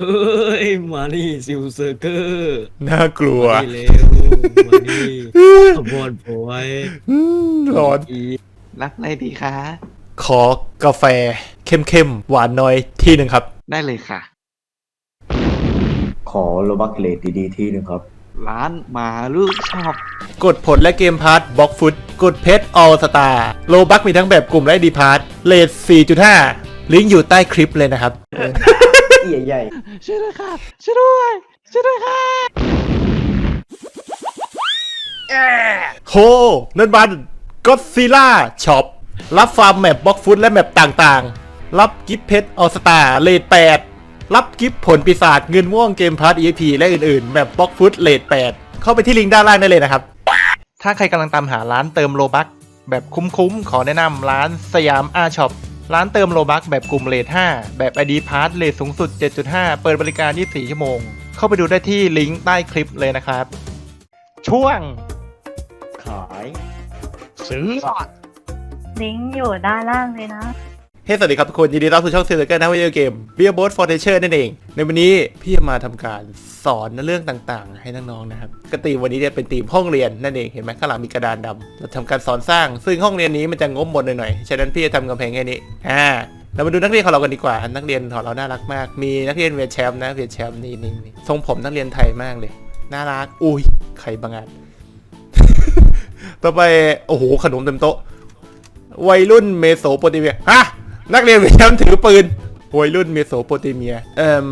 เฮ้ยมานี่ซิลเซอร์เกอร์น่ากลัวมานี่เร็วมานี่ขบวนโผยอืมร้อน อีรับอะไรดีคะ ขอกาแฟเข้มๆ หวานน้อยที่หนึ่งครับ ได้เลยค่ะ ขอโลบักเลดดีๆที่หนึ่งครับ ร้านหมาลูกชอบกดผลและเกมพาร์ทบล็อกฟุตกดเพชรออลสตาร์โลบักมีทั้งแบบกลุ่มและดีพาร์ทเลท4.5 ลิงก์อยู่ใต้คลิปเลยนะครับ เอี่ยใหญ่ช่วยด้วยค่ะช่วยด้วยช่วยด้วยค่ะโหนั่นมันก็ซีล่าช็อปรับฟาร์มแมปบล็อกฟุตและแมปต่างๆ รับกิฟต์เพชรออสตาเลท8รับกิฟต์ผลปีศาจเงินม่วงเกมพาร์ท EXP และอื่นๆแมปบล็อกฟุตเลท8เข้าไปที่ลิงก์ด้านล่างได้เลยนะครับ ถ้าใครกำลังตามหาร้านเติมโลบักแบบคุ้มๆ ขอแนะนำร้านสยามอาช็อป ร้านเติมโลบักแบบกลุ่มเลท5แบบ ID p a s s เลทสูงสุด 7.5 เปิดบริการ 24 ชั่วโมง เข้าไปดูได้ที่ลิงก์ใต้คลิปเลยนะครับ ช่วง ขาย ซื้อ ลิงก์อยู่ด้านล่างเลยนะ เฮ้สวัสดีครับทุกคน ยินดีต้อนรับสู่ช่องเซอร์เกอร์นะวิดีโอเกม b e e r b o a t for Nature นั่นเอง ในวันนี้พี่จะมาทำการสอนเรื่องต่างๆ ให้น้องๆนะครับกตีวันนี้จะเป็นตีมห้องเรียนนั่นเองเห็นไหมข้างหลังมีกระดานดำเราทำการสอนสร้าง ซึ่งห้องเรียนนี้มันจะงบหมดหน่อยๆฉะนั้นพี่จะทำกำแพงแค่นี้อ่าเรามาดูนักเรียนของเรากันดีกว่า นักเรียนของเราน่ารักมาก มีนักเรียนเวียดแชมป์นะเวียดแชมป์นี่นี่ทรงผมนักเรียนไทยมากเลยน่ารักอุ้ยใครบางอาจต่อไปโอ้โหขนมเต็มโต๊ะวัยรุ่นเมโสโปเตเมียฮะ นักเรียนเวียดนามถือปืนวัยรุ่นเมโสโปเตเมีย เอ่ม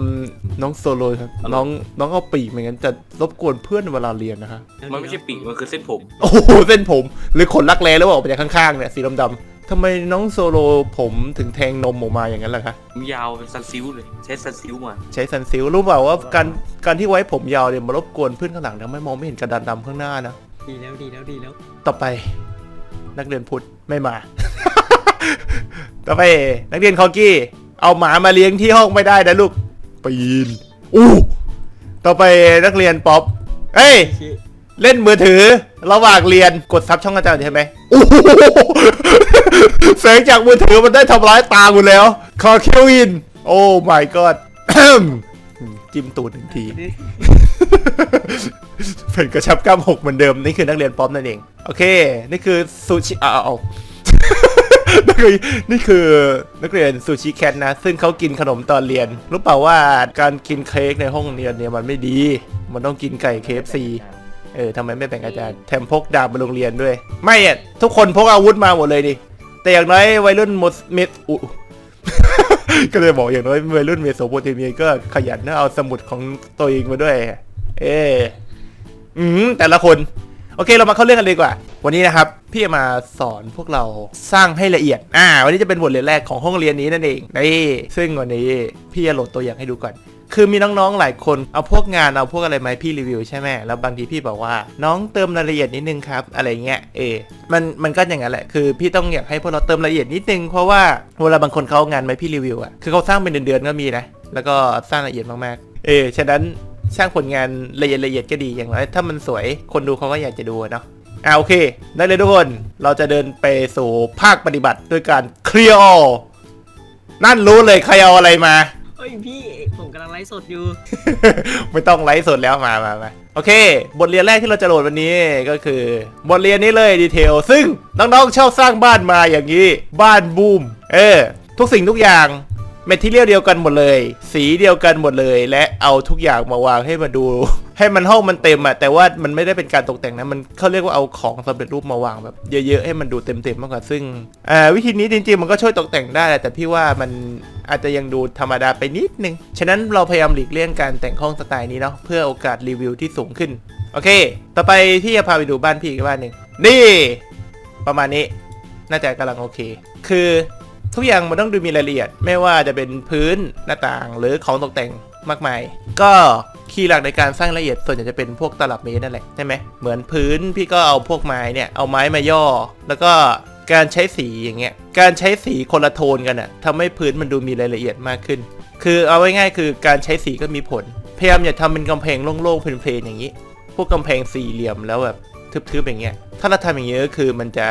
น้องโซโลครับ น้องน้องเอาปีกเหมือนกันจะรบกวนเพื่อนเวลาเรียนนะฮะมันไม่ใช่ปีกมันคือเส้นผม โอ้โหเส้นผม หรือขนรักแร้แล้วออกมาจากข้างๆเนี่ยสีดำๆทำไมน้องโซโลผมถึงแทงนมออกมาอย่างนั้นล่ะคะผมยาวเป็นซันซิลเลย ใช้ซันซิลมาใช้ซันซิลรู้เปล่าว่าการการที่ไว้ผมยาวเนี่ยมารบกวนเพื่อนข้างหลังทำให้มองไม่เห็นกระดานดำข้างหน้านะดีแล้วดีแล้วดีแล้ว ต่อไปนักเรียนพุทธไม่มา ต่อไปนักเรียนคอกี้ เอาหมามาเลี้ยงที่ห้องไม่ได้นะลูกปีนอู้ต่อไปนักเรียนป๊อปเฮ้ย เล่นมือถือ ระหว่างเรียนกดซับช่องอาจารย์ใช่ไหมโอ้โหแสงจากมือถือมันได้ทำร้ายตากูแล้ว คอคิวอิน โอ้ my god จิ้มตูดหนึ่งทีเป็นกระชับกล้ามหกเหมือนเดิม นี่คือนักเรียนป๊อปนั่นเอง โอเค นี่คือซูชิอ้าว นี่คือนี่คือนักเรียนซูชิแคทนะ ซึ่งเขากินขนมตอนเรียน รู้เปล่าว่าการกินเค้กในห้องเรียนเนี่ยมันไม่ดี มันต้องกินไก่เคฟซีเออทำไมไม่แบ่งอาจารย์แถมพกดาบมาโรงเรียนด้วย ไม่อะทุกคนพกอาวุธมาหมดเลยดิ แต่อย่างน้อยวัยรุ่นมดเมดอุก็เลยบอกอย่างน้อยวัยรุ่นเมโสโปเตเมียก็ขยันนะเอาสมุดของตัวเองมาด้วย เอออืมแต่ละคน โอเคเรามาเข้าเรื่องกันเลยดีกว่า วันนี้นะครับพี่จะมาสอนพวกเราสร้างให้ละเอียด อ่า วันนี้จะเป็นบทเรียนแรกของห้องเรียนนี้นั่นเองนี่ซึ่งวันนี้พี่จะโหลดตัวอย่างให้ดูก่อน คือมีน้องๆหลายคนเอาพวกงานเอาพวกอะไรมาให้พี่รีวิวใช่ไหมแล้วบางทีพี่บอกว่า น้องเติมรายละเอียดนิดนึงครับอะไรเงี้ยเออมันมันก็อย่างนั้นแหละคือ พี่ต้องอยากให้พวกเราเติมรายละเอียดนิดนึงเพราะว่าเวลาบางคนเขาเอางานมาให้พี่รีวิวอะคือเขาสร้างเป็นเดือนๆก็มีนะแล้วก็สร้างละเอียดมากๆเออฉะนั้น สร้างผลงานละเอียดละเอียดก็ดีอย่างน้อยถ้ามันสวยคนดูเขาก็อยากจะดูอะเนาะอ่าโอเคได้เลยทุกคนเราจะเดินไปสู่ภาคปฏิบัติด้วยการเคลียร์นั่นรู้เลยใครเอาอะไรมาเฮ้ยพี่ผมกำลังไลฟ์สดอยู่ ไม่ต้องไลฟ์สดแล้วมามามาโอเค บทเรียนแรกที่เราจะโหลดวันนี้ก็คือ บทเรียนนี้เลยดีเทล ซึ่งน้องๆชอบสร้างบ้านมาอย่างนี้ บ้านบูม เออ ทุกสิ่งทุกอย่าง เมทเทียลเดียวกันหมดเลย สีเดียวกันหมดเลย และเอาทุกอย่างมาวางให้มาดู ให้มันห้องมันเต็มอะแต่ว่ามันไม่ได้เป็นการตกแต่งนะมันเขาเรียกว่าเอาของสำเร็จรูปมาวางแบบเยอะๆให้มันดูเต็มๆมากกว่าซึ่งอ่าวิธีนี้จริงๆมันก็ช่วยตกแต่งได้แหละแต่พี่ว่ามันอาจจะยังดูธรรมดาไปนิดนึงฉะนั้นเราพยายามหลีกเลี่ยงการแต่งห้องสไตล์นี้เนาะเพื่อโอกาสรีวิวที่สูงขึ้นโอเค ต่อไปพี่จะพาไปดูบ้านพี่อีกบ้านหนึ่งนี่ ประมาณนี้น่าจะกำลังโอเค คือ ทุกอย่างมันต้องดูมีรายละเอียด ไม่ว่าจะเป็นพื้นหน้าต่างหรือของตกแต่งมากมาย ก็คีย์หลักในการสร้างละเอียดส่วนใหญ่จะเป็นพวกตลับเมตรนั่นแหละใช่ไหมเหมือนพื้นพี่ก็เอาพวกไม้เนี่ยเอาไม้มาย่อ แล้วก็การใช้สีอย่างเงี้ยการใช้สีคนละโทนกันอะทำให้พื้นมันดูมีรายละเอียดมากขึ้น คือเอาไว้ง่ายคือการใช้สีก็มีผล พยายามอย่าทำเป็นกำแพงโล่งๆเพลนๆอย่างนี้ พวกกำแพงสี่เหลี่ยมแล้วแบบ ทึบๆอย่างเงี้ย ถ้าเราทำอย่างเงี้ยก็คือมันจะ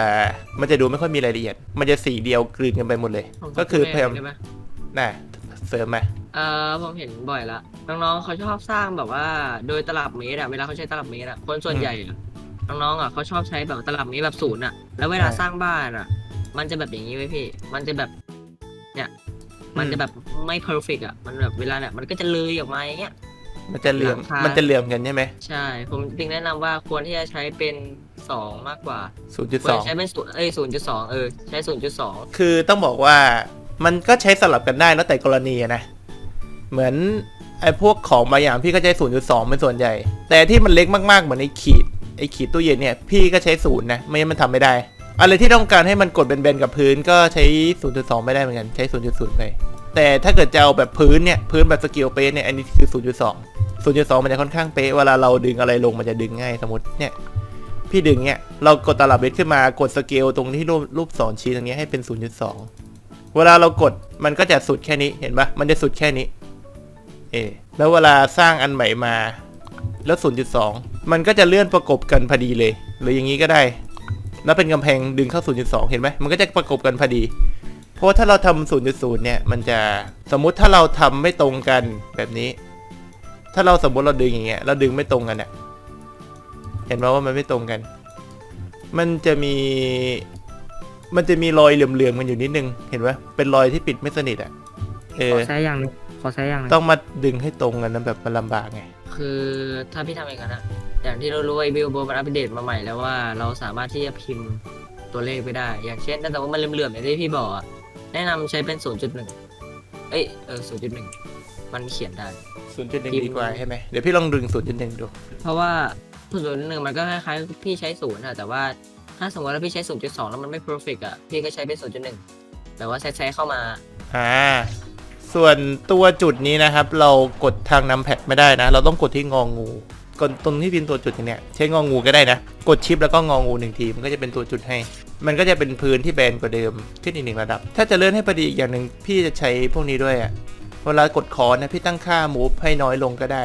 มันจะดูไม่ค่อยมีรายละเอียด มันจะสีเดียวกลืนกันไปหมดเลยก็คือพยายามได้ไหมน่ะเสริมไหมเอ่อผมเห็นบ่อยละน้องๆเขาชอบสร้างแบบว่า โดยตลับเมตรอะเวลาเขาใช้ตลับเมตรอะคนส่วนใหญ่อะน้องๆอะเขาชอบใช้แบบตลับเมตรแบบศูนย์อะแล้วเวลาสร้างบ้านอะมันจะแบบอย่างนี้ไว้ยพี่ มันจะแบบ เนี่ย มันจะแบบไม่เพอร์เฟกอะมันแบบเวลาเนี่ยมันก็จะเลยออกมาอย่างเงี้ย มันจะเหลื่อมหลังคามั มันจะเหลื่อมกันใช่ไหมใช่ ผมจึงแนะนำว่าควรที่จะใช้เป็นสองมากกว่าศูนย์จุดควสรองใช้เป็นศูนย์เอ้ยศูนย์จุดสองเออใช้ศูนย์จุดสองคือต้องบอกว่ามันก็ใช้สลับกันได้แล้วแต่กรณีอะนะ เหมือนไอ้พวกของบางอย่างพี่ก็ใช้ศูนย์จุดสองเป็นส่วนใหญ่ แต่ที่มันเล็กมากๆ เหมือนไอ้ขีดไอ้ขีดตู้เย็นเนี่ยพี่ก็ใช้ศูนย์นะไม่งั้นมันทำไม่ได้ อะไรที่ต้องการให้มันกดแบนๆกับพื้นก็ใช้ 0.2 ไม่ได้เหมือนกันใช้ 0.0 ไป แต่ถ้าเกิดจะเอาแบบพื้นเนี่ยพื้นแบบสเกลเป๊ะเนี่ยอันนี้คือ 0.2 0.2มันจะค่อนข้างเป๊ะเวลาเราดึงอะไรลงมันจะดึงง่ายสมมติเนี่ยพี่ดึงเนี่ยเรากดตลับเบสขึ้นมากดสเกลตรงที่รูปรูปศรชี้ตรงนี้ให้เป็น 0.2 เวลาเรากดมันก็จะสุดแค่นี้เห็นปะมันจะสุดแค่นี้เออแล้วเวลาสร้างอันใหม่มา แล้ว 0.2 มันก็จะเลื่อนประกบกันพอดีเลย หรืออย่างนี้ก็ได้ แล้วเป็นกำแพงดึงเข้า 0.2 เห็นไหมมันก็จะประกบกันพอดี เพราะว่าถ้าเราทำ0.0 เนี่ย มันจะสมมุติถ้าเราทำไม่ตรงกันแบบนี้ ถ้าเราสมมติเราดึงอย่างเงี้ยเราดึงไม่ตรงกันเนี่ยเห็นไหมว่ามันไม่ตรงกัน มันจะมี มันจะมีรอยเหลื่อมๆกันอยู่นิดนึง เห็นไหมเป็นรอยที่ปิดไม่สนิทอะ เอขออใช้อย่างหนึงขอใช้อย่างหนึงต้องมาดึงให้ตรงกันนะแบบมันลำบากไง คือถ้าพี่ทำอย่างนั้นอะอย่างที่เรารู้ไอ้บิลโบมันอัปเดตมาใหม่แล้วว่าเราสามารถที่จะพิมพ์ตัวเลขไปได้ อย่างเช่นถ้าแต่ว่ามันเหลื่อมๆอย่างที่พี่บอกอะแนะนำใช้เป็น 0.1 เอ้ยเออ0.1 มันเขียนได้0.1ดีกว่าใช่ไหมเดี๋ยวพี่ลองดึง0.1ดู เพราะว่า0.1มันก็คล้ายๆพี่ใช้ศูนย์อะแต่ว่าถ้าสมมติว่าพี่ใช้0.2แล้วมันไม่ perfect อะพี่ก็ใช้เป็น0.1แบบว่าแซะๆเข้ามาอ่าส่วนตัวจุดนี้นะครับ เรากดทางนำแพดไม่ได้นะ เราต้องกดที่งองูกดตรงที่พิมพ์ตัวจุดอย่างเนี้ยใช้งองูก็ได้นะ กดชิปแล้วก็งองูหนึ่งทีมันก็จะเป็นตัวจุดให้ มันก็จะเป็นพื้นที่แบนกว่าเดิมขึ้นอีกหนึ่งระดับ ถ้าจะเลื่อนให้พอดีอีกอย่างหนึ่งพี่จะใช้พวกนี้ด้วยอะ เวลากดคอนะพี่ตั้งค่า move ให้น้อยลงก็ได้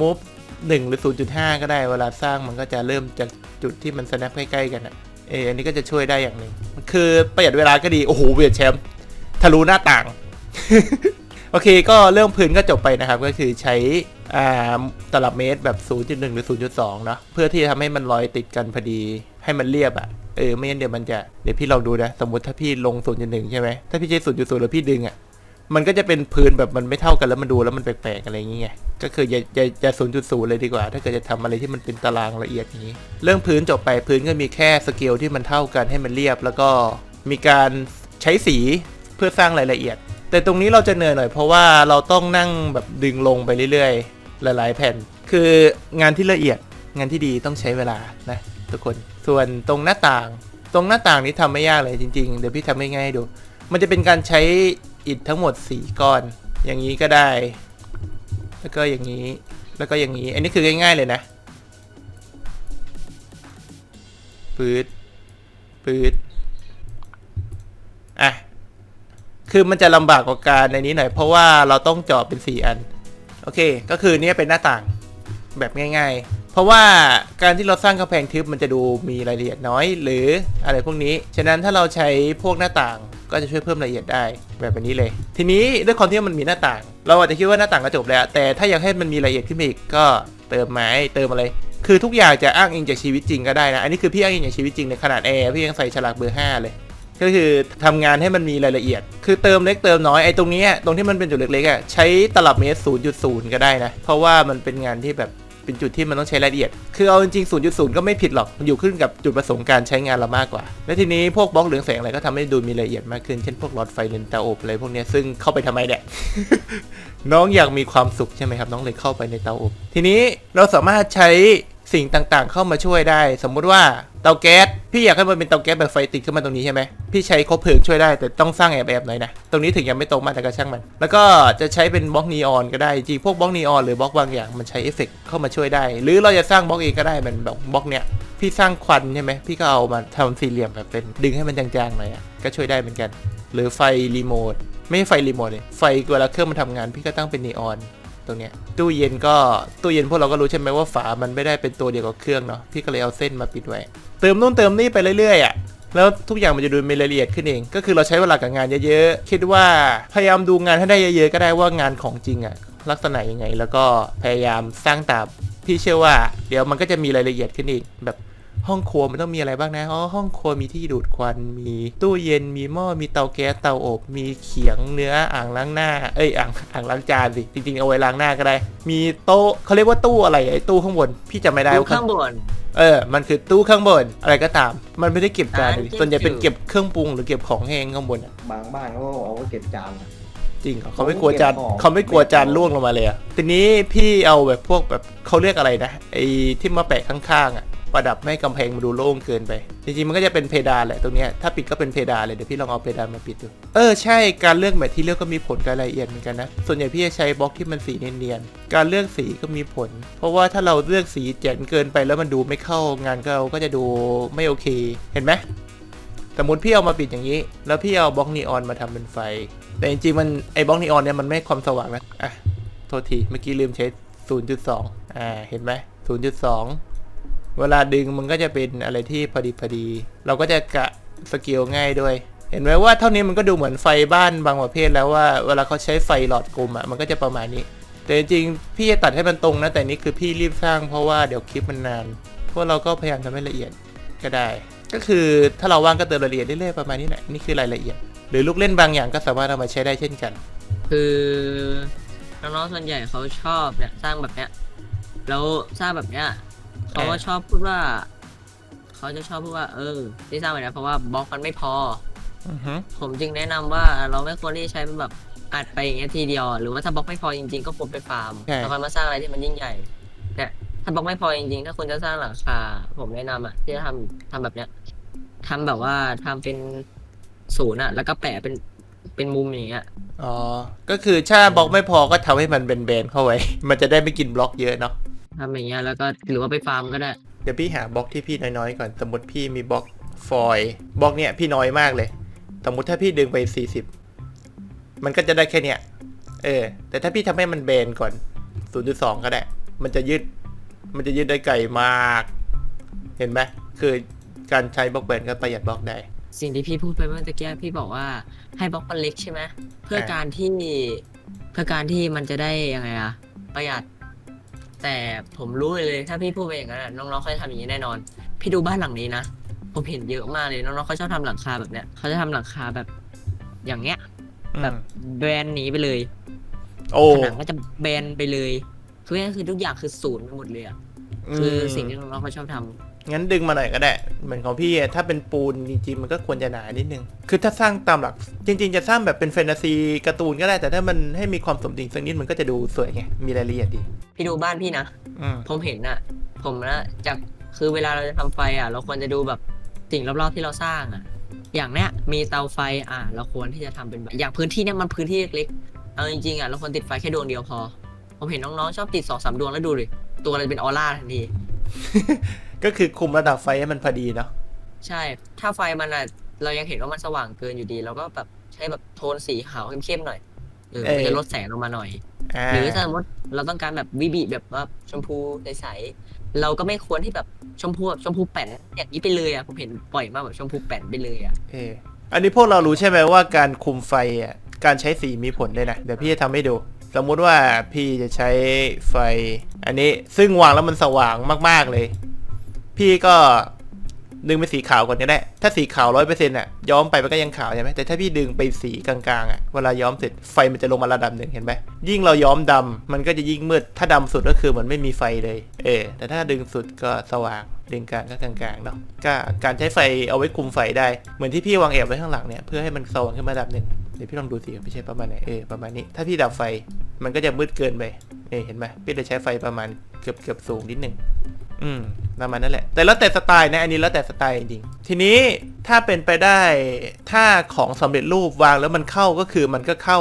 move 1 หรือ 0.5 ก็ได้ เวลาสร้างมันก็จะเริ่มจากจุดที่มัน snap ใกล้ๆกันอะเอออันนี้ก็จะช่วยได้อย่างหนึ่งคือประหยัดเวลาก็ดี โอ้โหเวียดแชมป์ทะลุหน้าต่าง โอเคก็เรื่องพื้นก็จบไปนะครับ ก็คือใช้อ่าตลับเมตรแบบ 0.1 หรือ 0.2 เนอะเพื่อที่จะทำให้มันลอยติดกันพอดีให้มันเรียบอะ่ะเออไม่งั้นเดี๋ยวมันจะเดี๋ยวพี่ลองดูนะ สมมติถ้าพี่ลง 0.1 ใช่ไหมถ้าพี่ใช้ 0.0 แล้วพี่ดึงอะ่ะ มันก็จะเป็นพื้นแบบมันไม่เท่ากันแล้วมันดูแล้วมันแปลกๆอะไรอย่างเงี้ยก็คืออย่าอย่าอย่า0.0เลยดีกว่า ถ้าเกิดจะทำอะไรที่มันเป็นตารางละเอียดอย่างนี้ เรื่องพื้นจบไปพื้นก็มีแค่สเกลที่มันเท่ากันให้มันเรียบ แล้วก็มีการใช้สีเพื่อสร้างรายละเอียด แต่ตรงนี้เราจะเหนื่อยหน่อยเพราะว่าเราต้องนั่งแบบดึงลงไปเรื่อยๆ หลาย ๆ แผ่น คืองานที่ละเอียดงานที่ดีต้องใช้เวลานะทุกคน ส่วนตรงหน้าต่าง ตรงหน้าต่างนี้ทำไม่ยากเลยจริง ๆ เดี๋ยวพี่ทำให้ง่ายให้ดู มันจะเป็นการใช้ อิฐทั้งหมด 4 ก้อน อย่างนี้ก็ได้ แล้วก็อย่างนี้ แล้วก็อย่างนี้ อันนี้คือง่ายๆเลยนะปืดปืดอะ คือมันจะลำบากกว่าการในนี้หน่อย เพราะว่าเราต้องเจาะเป็น 4 อัน โอเค ก็คือเนี้ยเป็นหน้าต่างแบบง่าย ๆ เพราะว่าการที่เราสร้างกำแพงทึบมันจะดูมีรายละเอียดน้อย หรืออะไรพวกนี้ ฉะนั้นถ้าเราใช้พวกหน้าต่าง ก็จะช่วยเพิ่มรายละเอียดได้แบบนี้เลย ทีนี้ด้วยความที่มันมีหน้าต่าง เราอาจจะคิดว่าหน้าต่างก็จบแล้ว แต่ถ้าอยากให้มันมีรายละเอียดขึ้นมาอีกก็เติมไม้เติมอะไร คือทุกอย่างจะอ้างอิงจากชีวิตจริงก็ได้นะ อันนี้คือพี่อ้างอิงจากชีวิตจริงในขนาดแอร์พี่ยังใส่ฉลากเบอร์5เลยก็คือทำงานให้มันมีรายละเอียด คือเติมเล็กเติมน้อย ไอ้ตรงนี้ตรงที่มันเป็นจุดเล็กๆอะใช้ตลับเมตร 0.0 ก็ได้นะ เพราะว่ามันเป็นงานที่แบบ เป็นจุดที่มันต้องใช้รายละเอียด คือเอาจริงๆ0.0 ก็ไม่ผิดหรอก มันอยู่ขึ้นกับจุดประสงค์การใช้งานเรามากกว่า และทีนี้พวกบล็อกเหลืองแสงอะไรก็ทำให้ดูมีรายละเอียดมากขึ้น เช่นพวกหลอดไฟเลนส์เตาอบอะไรพวกนี้ซึ่งเข้าไปทำไมเนี่ยน้องอยากมีความสุขใช่ไหมครับ น้องเลยเข้าไปในเตาอบ ทีนี้เราสามารถใช้สิ่งต่างๆ เข้ามาช่วยได้ สมมุติว่าเตาแก๊ส พี่อยากให้มันเป็นเตาแก๊สแบบไฟติดขึ้นมาตรงนี้ใช่ไหมพี่ใช้คบเพลิงช่วยได้แต่ต้องสร้างแอบๆหน่อยนะ ตรงนี้ถึงยังไม่ตรงมากแต่ก็ช่างมัน แล้วก็จะใช้เป็นบล็อกนีออนก็ได้ จริงพวกบล็อกนีออนหรือบล็อกบางอย่างมันใช้เอฟเฟกต์เข้ามาช่วยได้ หรือเราจะสร้างบล็อกเองก็ได้มือนแบบบล็อกเนี้ยพี่สร้างควันใช่ไหมพี่ก็เอามาทำสี่เหลี่ยมแบบเป็นดึงให้มันจางๆหน่อยอะก็ช่วยได้เหมือนกัน หรือไฟรีโมทไม่ใช่ไฟรีโมทเลยไฟเวลาเครื่องมันทำงาน พี่ก็ตั้งเป็นนีออนตรงเนี้ยตู้เย็นก็ตู้เย็นพวกเราก็รู้ใช่ไหมว่าฝามันไม่ได้เป็นตัวเดียวกับเครื่องเนาะพี่ก็เลยเอาเส้นมาปิดไว้ เติมนู่นเติมนี่ไปเรื่อยๆอะแล้วทุกอย่างมันจะดูมีรายละเอียดขึ้นเอง ก็คือเราใช้เวลากับงานเยอะๆ คิดว่าพยายามดูงานให้ได้เยอะๆ ก็ได้ว่างานของจริงอะลักษณะยังไง แล้วก็พยายามสร้างตามพี่เชื่อว่า เดี๋ยวมันก็จะมีรายละเอียดขึ้นอีกแบบ ห้องครัวมันต้องมีอะไรบ้างนะอ๋อห้องครัวมีที่ดูดควันมีตู้เย็นมีหม้อมีเตาแก๊สเตาอบ มีเขียงเนื้ออ่างล้างหน้า เอ้ยอ่างอ่างล้างจานสิจริงๆเอาไว้ล้างหน้าก็ได้ มีโต๊ะเขาเรียกว่าตู้อะไรไอ้ตู้ข้างบนพี่จำไม่ได้ดูว่าข้างบนเออ มันคือตู้ข้างบนอะไรก็ตาม มันไม่ได้เก็บจานเลยอ่าส่วนใหญ่เป็นเก็เก็บบเครื่องปรุงหรือเก็บของแห้งข้างบนอะบางบ้านเขาก็เอาไว้เก็บจานอะ จริงเหรอเขาไม่กลัวจานเก็บของ เขาไม่กลัวจานล่วงลงมาเลยอะทีนี้พี่เอาแบบพวกแบบเขาเรียกอะไรนะไอ้ที่มาแปะข้างๆอะ ประดับไม่ให้กำแพงมันดูโล่งเกินไป จริงๆ มันก็จะเป็นเพดานแหละตรงนี้ถ้าปิดก็เป็นเพดานเลยเดี๋ยวพี่ลองเอาเพดานมาปิดดู เออใช่การเลือกแมทที่เลือกก็มีผลกับรายละเอียดเหมือนกันนะ ส่วนใหญ่พี่จะใช้บล็อกที่มันสีเนียนๆ การเลือกสีก็มีผล เพราะว่าถ้าเราเลือกสีแจ๋นเกินไปแล้วมันดูไม่เข้างานก็เราก็จะดูไม่โอเค เห็นไหมสมมติพี่เอามาปิดอย่างนี้ แล้วพี่เอาบล็อกนีออนมาทำเป็นไฟ แต่จริงๆมันไอ้บล็อกนีออนเนี่ยมันไม่ความสว่างนะ อะ โทษที เมื่อกี้ลืมใช้ 0.2 อ่า เห็นไหม0.2 เวลาดึงมันก็จะเป็นอะไรที่พอดีพอดี เราก็จะกะสเกลง่ายด้วย เห็นไหมว่าเท่านี้มันก็ดูเหมือนไฟบ้านบางประเภทแล้วว่า เวลาเขาใช้ไฟหลอดกลมอะมันก็จะประมาณนี้ แต่จริงๆพี่จะตัดให้มันตรงนะ แต่นี่คือพี่รีบสร้างเพราะว่าเดี๋ยวคลิปมันนาน พวกเราก็พยายามทำให้ละเอียดก็ได้ ก็คือถ้าเราว่างก็เติมรายละเอียดเรื่อยๆประมาณนี้แหละนี่คือรายละเอียด หรือลูกเล่นบางอย่างก็สามารถเอามาใช้ได้เช่นกัน คือน้องๆส่วนใหญ่เขาชอบเนี่ยสร้างแบบเนี้ยแล้วสร้างแบบเนี้ย เขาก็อ่าชอบพูดว่า เขาจะชอบพูดว่า เออที่สร้างแบบเนี้ยเพราะว่าบล็อกมันไม่พอ อือฮึผมจึงแนะนำว่าเราไม่ควรที่จะใช้เป็นแบบอัดไปอย่างเงี้ยทีเดียวอะหรือว่าถ้าบล็อกไม่พอจริงๆก็ควรไปฟาร์มแล้วค่อยมาสร้างอะไรที่มันยิ่งใหญ่เนี่ยถ้าบล็อกไม่พอจริงๆถ้าคุณจะสร้างหลังคาผมแนะนำอะที่จะทำทำแบบเนี้ยทำแบบว่าทำเป็นศูนย์อะ แล้วก็แปะเป็นเป็นมุมอย่างเงี้ย อ๋อ ก็คือถ้าบล็อกไม่พอก็ทำให้มันเป็นแบนๆเข้าไว้ มันจะได้ไม่กินบล็อกเยอะเนาะ ทำอย่างเงี้ยแล้วก็หรือว่าไปฟาร์มก็ได้ เดี๋ยวพี่หาบล็อกที่พี่น้อยๆก่อน สมมติพี่มีบล็อกฟอยล์บล็อกเนี้ยพี่น้อยมากเลย สมมติถ้าพี่ดึงไป40มันก็จะได้แค่เนี้ยเออ แต่ถ้าพี่ทำให้มันแบนก่อน0.2ก็ได้ มันจะยืด มันจะยืดได้ไกลมาก เห็นไหมคือการใช้บล็อกแบนก็ประหยัดบล็อกได้ สิ่งที่พี่พูดไปเมื่อตะกี้พี่บอกว่าให้บล็อกมันเล็กใช่ไหมเพื่อการที่เพื่อการที่มันจะได้ยังไงอะประหยัด แต่ผมรู้เลยถ้าพี่พูดไปอย่างนั้นอะน้องๆเขาจะทำอย่างนี้แน่นอน พี่ดูบ้านหลังนี้นะ ผมเห็นเยอะมากเลยน้องๆเขาชอบทำหลังคาแบบเนี้ยเขาจะทำหลังคาแบบอย่างเงี้ย แบบแบนหนีไปเลยโอ้ผนังก็จะแบนไปเลย คือนี่คือทุกอย่างคือศูนย์ไปหมดเลยอะคือสิ่งที่น้องๆเขาชอบทำ งั้นดึงมาหน่อยก็ได้ เหมือนของพี่อะถ้าเป็นปูนจริงๆมันก็ควรจะหนานิดนึง คือถ้าสร้างตามหลัก จริง ๆ จะสร้างแบบเป็นแฟนตาซีการ์ตูนก็ได้ แต่ถ้ามันให้มีความสมจริงสักนิดมันก็จะดูสวยไง มีรายละเอียดดี พี่ดูบ้านพี่นะ อืมผมเห็นอะผมนะจากคือเวลาเราจะทำไฟอะเราควรจะดูแบบสิ่งรอบๆที่เราสร้างอะอย่างเนี้ยมีเตาไฟอะเราควรที่จะทำเป็นแบบอย่างพื้นที่เนี้ยมันพื้นที่เล็กๆเอาจริงๆอะเราควรติดไฟแค่ดวงเดียวพอ ผมเห็นน้องๆชอบติดสองสามดวงแล้วดูดิตัวอะไรเป็นออร่าทันที ก็คือคุมระดับไฟให้มันพอดีเนาะใช่ ถ้าไฟมันอะเรายังเห็นว่ามันสว่างเกินอยู่ดีเราก็แบบใช้แบบโทนสีขาวเข้มๆหน่อยเออมันจะลดแสงลงมาหน่อยอ่าหรือถ้าสมมติเราต้องการแบบวิบีแบบว่าชมพูใสๆเราก็ไม่ควรที่แบบชมพูแบบชมพูแป้นอย่างนี้ไปเลยอะผมเห็นปล่อยมากแบบชมพูแป้นไปเลยอะเอออันนี้พวกเรารู้ใช่ไหมว่าการคุมไฟอะการใช้สีมีผลเลยนะ เดี๋ยวพี่จะทำให้ดู สมมุติว่าพี่จะใช้ไฟ อันนี้ซึ่งวางแล้วมันสว่างมากๆเลย พี่ก็ดึงเป็นสีขาวก่อนก็ได้ ถ้าสีขาวร้อยเปอร์เซ็นต์อะย้อมไปมันก็ยังขาวใช่ไหมแต่ถ้าพี่ดึงไปสีกลางๆอะเวลาย้อมเสร็จไฟมันจะลงมาระดับหนึ่งเห็นไหมยิ่งเราย้อมดำมันก็จะยิ่งมืด ถ้าดำสุดก็คือเหมือนไม่มีไฟเลย เออ แต่ถ้าดึงสุดก็สว่างดึงกลางก็กลางๆเนาะก็การใช้ไฟเอาไว้คุมไฟได้เหมือนที่พี่วางแอบไว้ข้างหลังเนี่ยเพื่อให้มันสว่างขึ้นมาระดับหนึ่งเดี๋ยวพี่ลองดูสิพี่ใช้ประมาณไหนเออประมาณนี้ ถ้าพี่ดับไฟมันก็จะมืดเกินไปเออเห็นไหมพี่เลยใช้ไฟประมาณเกือบเกือบสูงนิดหนึ่ง อืมประมาณนั้นแหละ แต่แล้วแต่สไตล์นะอันนี้แล้วแต่สไตล์จริง ทีนี้ถ้าเป็นไปได้ถ้าของสำเร็จรูปวางแล้วมันเข้าก็คือมันก็เข้า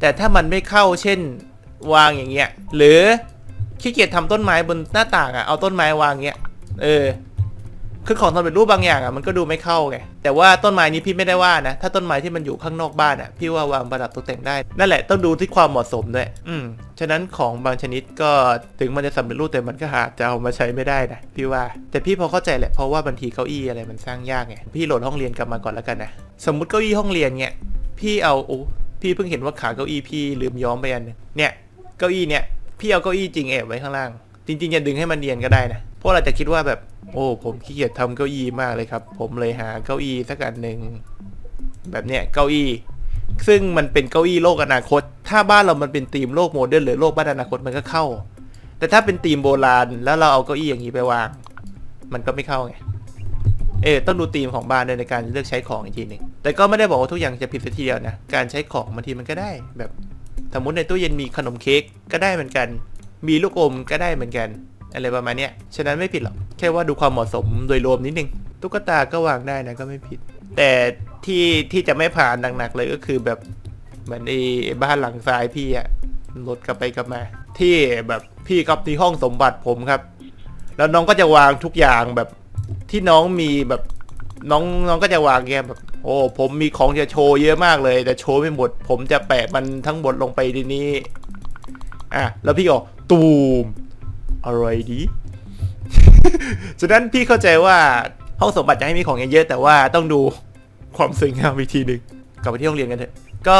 แต่ถ้ามันไม่เข้าเช่นวางอย่างเงี้ย หรือขี้เกียจทำต้นไม้บนหน้าต่างอะเอาต้นไม้วางเงี้ย เออ คือของสำเร็จรูปบางอย่างอะมันก็ดูไม่เข้าไงแต่ว่าต้นไม้นี้พี่ไม่ได้ว่านะ ถ้าต้นไม้ที่มันอยู่ข้างนอกบ้านอะพี่ว่าวางประดับตกแต่งได้ นั่นแหละต้องดูที่ความเหมาะสมด้วย อืมฉะนั้นของบางชนิดก็ถึงมันจะสำเร็จรูปแต่มันก็หาจะเอามาใช้ไม่ได้นะพี่ว่า แต่พี่พอเข้าใจแหละเพราะว่าบางทีเก้าอี้อะไรมันสร้างยากไงพี่โหลดห้องเรียนกลับมาก่อนแล้วกันนะสมมติเก้าอี้ห้องเรียนเนี่ยพี่เอาโอ้พี่เพิ่งเห็นว่าขาเก้าอี้พี่ลืมย้อมไปอันนึงเนี่ยเก้าอี้เนี่ยพี่เอาเก้าอี้จริงแอบไว้ข้างล่าง จริงๆจะดึงให้มันเนียนก็ได้นะเพราะเราจะคิดว่าแบบ โอ้ ผมขี้เกียจทำเก้าอี้มากเลยครับ ผมเลยหาเก้าอี้สักอันหนึ่งแบบเนี้ยเก้าอี้ ซึ่งมันเป็นเก้าอี้โลกอนาคต ถ้าบ้านเรามันเป็นธีมโลกโมเดิร์นหรือโลกบ้านอนาคตมันก็เข้า แต่ถ้าเป็นธีมโบราณแล้วเราเอาเก้าอี้อย่างนี้ไปวาง มันก็ไม่เข้าไงเออต้องดูธีมของบ้านด้วยในการเลือกใช้ของอีกทีหนึ่งแต่ก็ไม่ได้บอกว่าทุกอย่างจะผิดสัทีเดียวนะการใช้ของบางทีมันก็ได้ แบบสมมติในตู้เย็นมีขนมเค้กก็ได้เหมือนกัน มีลูกอมก็ได้เหมือนกัน อะไรประมาณเนี้ย ฉะนั้นไม่ผิดหรอก แค่ว่าดูความเหมาะสมโดยรวมนิดนึง ตุ๊กตาก็วางได้นะก็ไม่ผิด แต่ที่ที่จะไม่ผ่านหนักๆเลยก็คือแบบเหมือนไอ้บ้านหลังซ้ายพี่อะรถกลับไปกลับมา ที่แบบพี่กับที่ห้องสมบัติผมครับ แล้วน้องก็จะวางทุกอย่างแบบที่น้องมีแบบน้องน้องก็จะวางเงี้ยแบบ โอ้ผมมีของจะโชว์เยอะมากเลย แต่โชว์ไม่หมด ผมจะแปะมันทั้งหมดลงไปในนี้ อะแล้วพี่ก็ตูม อะไรดี ฉะนั้นพี่เข้าใจว่าห้องสมบัติจะให้มีของเยอะๆแต่ว่าต้องดูความสวยงามวิธีหนึ่งกลับไปที่ห้องเรียนกันเถอะ ก็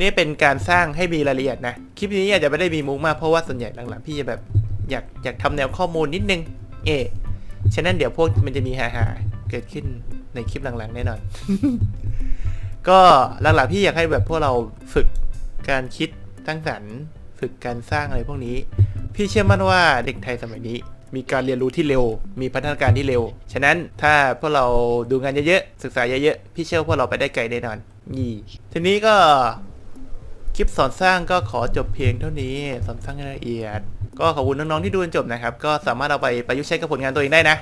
นี่เป็นการสร้างให้มีรายละเอียดนะ คลิปนี้อาจจะไม่ได้มีมุกมากเพราะว่าส่วนใหญ่หลังๆพี่จะแบบอยากอยากทำแนวข้อมูลนิดนึง เอฉะนั้นเดี๋ยวพวกมันจะมีฮาๆเกิดขึ้นในคลิปหลังๆแน่นอน ก็หลักๆพี่อยากให้แบบพวกเราฝึกการคิดสร้งสรรค์ ฝึกการสร้างอะไรพวกนี้ พี่เชื่อมั่นว่าเด็กไทยสมัยนี้ มีการเรียนรู้ที่เร็ว มีพัฒนาการที่เร็ว ฉะนั้นถ้าพวกเราดูงานเยอะๆ ศึกษาเยอะๆ พี่เชื่อว่าพวกเราไปได้ไกลแน่นอนนี่ทีนี้ก็คลิปสอนสร้างก็ขอจบเพียงเท่านี้สอนสร้างละเอียด ก็ขอบคุณน้องๆที่ดูจนจบนะครับ ก็สามารถเอาไปประยุกต์ใช้กับผลงานตัวเองได้นะ